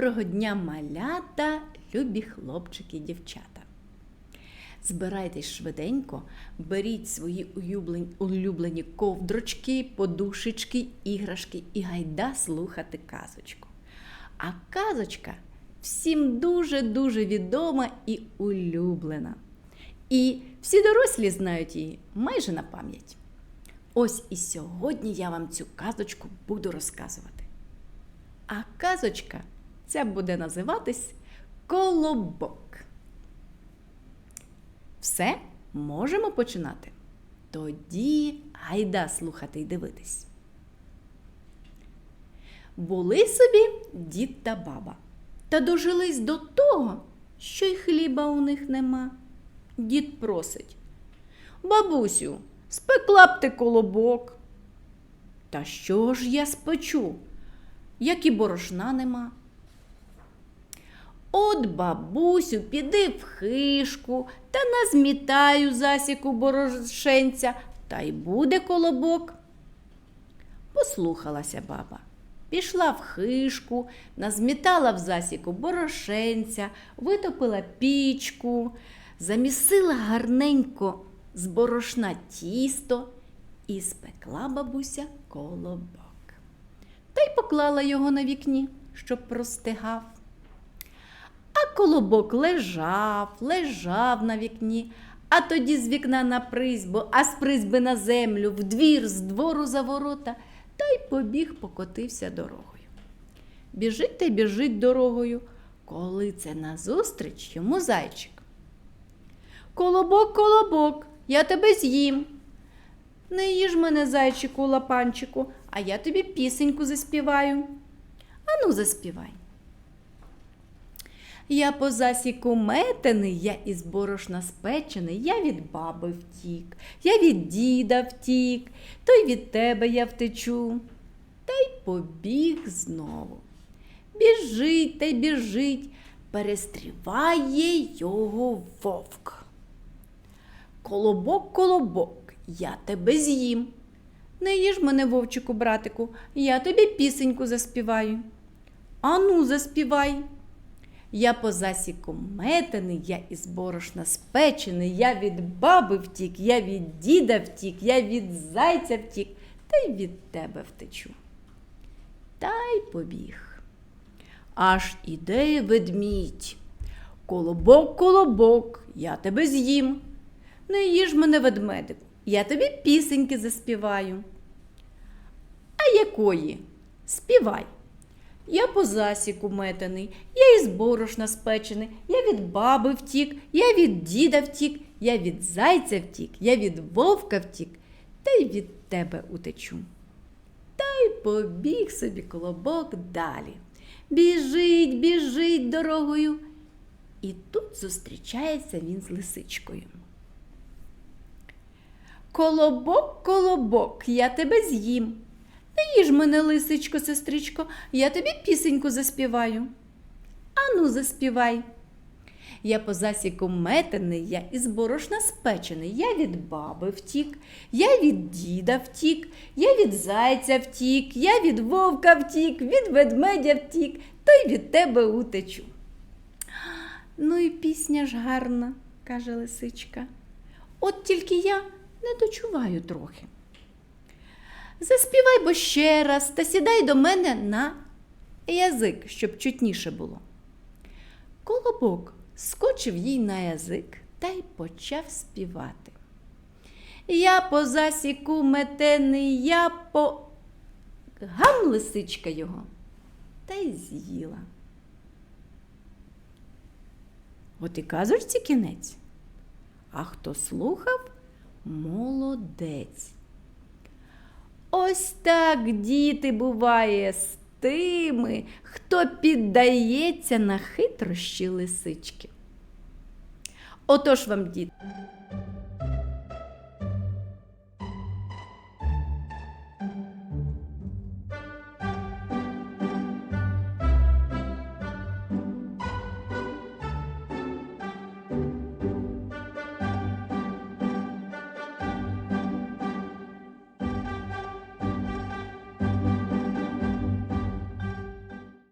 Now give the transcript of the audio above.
Доброго дня, малята, любі хлопчики і дівчата. Збирайтесь швиденько, беріть свої улюблені, ковдрочки, подушечки, іграшки і гайда слухати казочку. А казочка всім дуже-дуже відома і улюблена. І всі дорослі знають її майже на пам'ять. Ось і сьогодні я вам цю казочку буду розказувати. А казочка ця буде називатись Колобок. Все, можемо починати. Тоді гайда слухати й дивитись. Були собі дід та баба, та дожились до того, що й хліба у них нема. Дід просить. Бабусю, спекла б ти колобок. Та що ж я спечу? як і борошна нема. От, бабусю, піди в хишку та назмітаю засіку борошенця, та й буде колобок. Послухалася баба. Пішла в хишку, назмітала в засіку борошенця, витопила пічку, замісила гарненько з борошна тісто і спекла бабуся колобок та й поклала його на вікні, щоб простигав. А колобок лежав, лежав на вікні, а тоді з вікна на призьбу, а з призьби на землю, в двір, з двору за ворота, та й побіг покотився дорогою. Біжить та біжить дорогою, коли це назустріч йому зайчик. Колобок, колобок, я тебе з'їм. Не їж мене, зайчику, лапанчику, а я тобі пісеньку заспіваю. Ану, заспівай. Я по засіку метений, я із борошна спечений, я від баби втік, я від діда втік, то й від тебе я втечу. Та й побіг знову. Біжить та й біжить, перестріває його вовк. Колобок, колобок, я тебе з'їм. Не їж мене, вовчику, братику, я тобі пісеньку заспіваю. Ану, заспівай. Я по засіку метений, я із борошна спечений, я від баби втік, я від діда втік, я від зайця втік, та й від тебе втечу. Та й побіг. Аж іде ведмідь. Колобок, колобок, я тебе з'їм. Не їж мене, ведмедику, я тобі пісеньки заспіваю. А якої? Співай. Я по засіку метений, я із борошна спечений, я від баби втік, я від діда втік, я від зайця втік, я від вовка втік, та й від тебе утечу. Та й побіг собі колобок далі. Біжить, біжить дорогою. І тут зустрічається він з лисичкою. Колобок, колобок, я тебе з'їм. Не їж мене, лисичко, сестричко, я тобі пісеньку заспіваю. Ану, заспівай. Я по засіку метений, я із борошна спечений, я від баби втік, я від діда втік, я від зайця втік, я від вовка втік, від ведмедя втік, то й від тебе утечу. Ну і пісня ж гарна, каже лисичка. От тільки я не дочуваю трохи. Заспівай бо ще раз та сідай до мене на язик, щоб чутніше було. Колобок скочив їй на язик та й почав співати. Я по засіку метений, я по гам лисичка його та й з'їла. От і казочці кінець. А хто слухав, молодець. Ось так діти буває з тими, хто піддається на хитрощі лисички. Отож вам, діти,